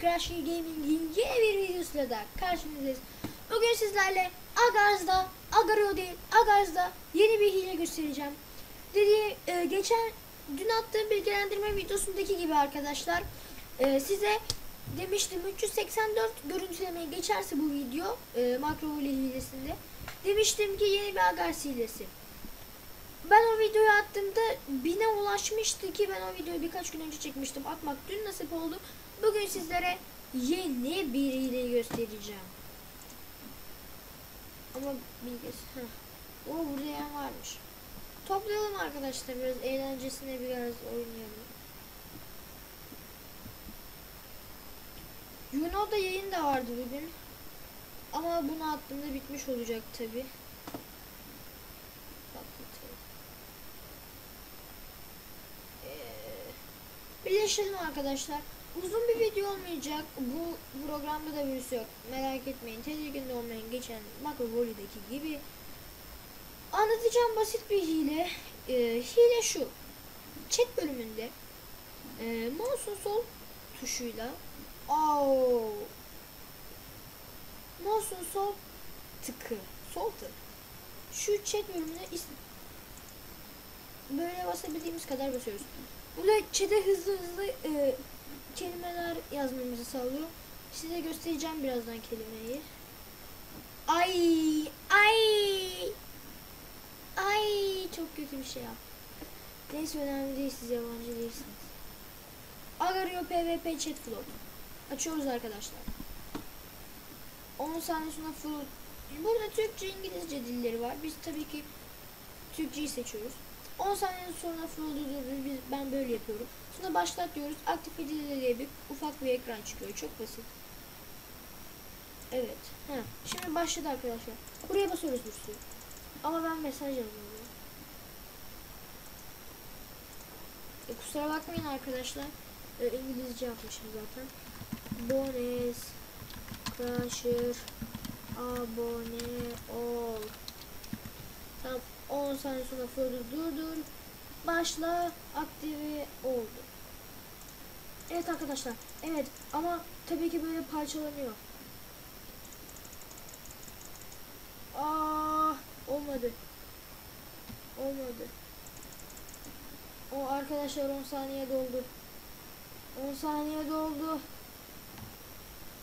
Karşı Gaming'in yeni bir videosuyla da karşınızdayız. Bugün sizlerle Agarz'da, Agario değil, Agarz'da yeni bir hile göstereceğim. Dediği e, geçen dün attığım bilgilendirme videosundaki gibi arkadaşlar. E, size demiştim 384 görüntülemeye geçerse bu video e, makro hile hilesinde. Demiştim ki yeni bir Agars hilesi. Ben o videoyu attığımda bine ulaşmıştı ki ben o videoyu birkaç gün önce çekmiştim. Atmak dün nasip oldu. Bugün sizlere yeni bir hile göstereceğim. Ama bilgisi. O burada yan varmış. Toplayalım arkadaşlar biraz eğlencesine biraz oynayalım. Yuno'da yayın da vardı bugün. Ama bunu attığımda bitmiş olacak tabi. Birleşelim arkadaşlar. Uzun bir video olmayacak. Bu programda da virüs yok. Merak etmeyin. Tedirgin olmayın. Geçen Makro Volley'deki gibi. Anlatacağım basit bir hile. Ee, hile şu. Chat bölümünde e, mouse'un sol tuşuyla oh, mouse'un sol tıkı sol tık şu chat bölümüne böyle basabildiğimiz kadar basıyoruz. Burada chat'e hızlı hızlı e, kelimeler yazmamızı sağlıyor. Size göstereceğim birazdan kelimeyi. Ay ay ay çok kötü bir şey yap. Neyse önemli değil siz yabancı değilsiniz. Agario PvP chat float. Açıyoruz arkadaşlar. 10 saniye sonra float. Burada Türkçe İngilizce dilleri var. Biz tabii ki Türkçeyi seçiyoruz. 10 saniye sonra durduruyoruz. Biz, ben böyle yapıyorum. Sonra başlat diyoruz. Aktif edildi diye bir ufak bir ekran çıkıyor. Çok basit. Evet. Ha. Şimdi başladı arkadaşlar. Buraya basıyoruz bir sürü. Ama ben mesaj yazıyorum. E, kusura bakmayın arkadaşlar. E, İngilizce yapmışım zaten. Bones Crusher abone ol. Tamam 10 saniye sonra folder durdur. Başla aktive oldu. Evet arkadaşlar. Evet ama tabii ki böyle parçalanıyor. Aa olmadı. Olmadı. O arkadaşlar 10 saniye doldu. 10 saniye doldu.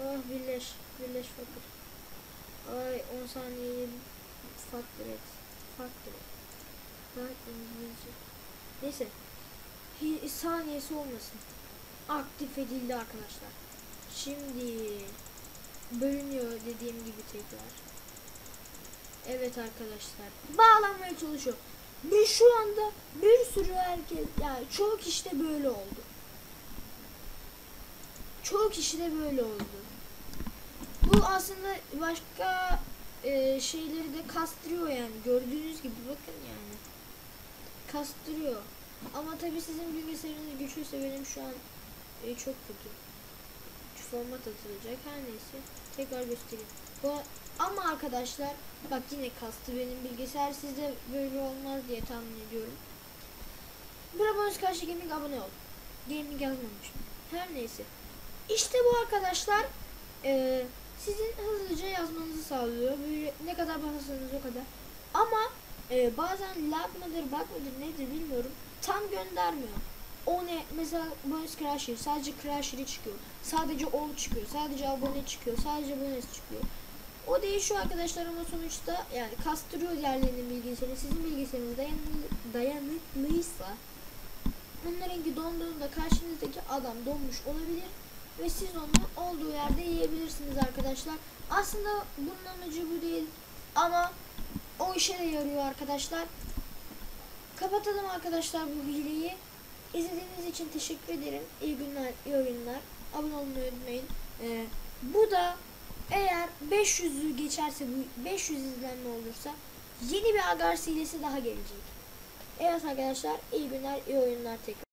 Oh birleş. Birleş fakir. Ay 10 saniyeyi faktör et. Faktör et. Ben İngilizce. Neyse. Saniyesi olmasın. Aktif edildi arkadaşlar. Şimdi bölünüyor dediğim gibi tekrar. Evet arkadaşlar. Bağlanmaya çalışıyor. Ve şu anda bir sürü herkes yani çoğu kişi de böyle oldu. Çoğu kişi de böyle oldu. Bu aslında başka e, şeyleri de kastırıyor yani. Gördüğünüz gibi bakın yani. Kastırıyor. Ama tabi sizin bilgisayarınız güçlüyse benim şu an e, çok kötü. Format atılacak. Her neyse. Tekrar göstereyim. Bu, ama arkadaşlar bak yine kastı benim bilgisayar sizde böyle olmaz diye tahmin ediyorum. Brabons karşı gaming abone ol. Gaming yazmamıştım. Her neyse. İşte bu arkadaşlar. Eee sizin hızlıca yazmanızı sağlıyor. Böyle ne kadar basarsanız o kadar. Ama e, bazen lag mıdır, bug mıdır nedir bilmiyorum. Tam göndermiyor. O ne? Mesela bonus crasher. Sadece crasher'i çıkıyor. Sadece ol çıkıyor. Sadece abone çıkıyor. Sadece bonus çıkıyor. O değişiyor arkadaşlar ama sonuçta yani kastırıyor diğerlerinin bilgisayarını. Sizin bilgisayarınız dayanıklı, dayanıklıysa bunlarınki donduğunda karşınızdaki adam donmuş olabilir ve siz onu olduğu yerde yiyebilirsiniz arkadaşlar. Aslında bunun amacı bu değil ama o işe de yarıyor arkadaşlar. Kapatalım arkadaşlar bu hileyi. İzlediğiniz için teşekkür ederim. İyi günler, iyi oyunlar. Abone olmayı unutmayın. Ee, bu da eğer 500'ü geçerse, bu 500 izlenme olursa yeni bir agar hilesi daha gelecek. Evet arkadaşlar, iyi günler, iyi oyunlar tekrar.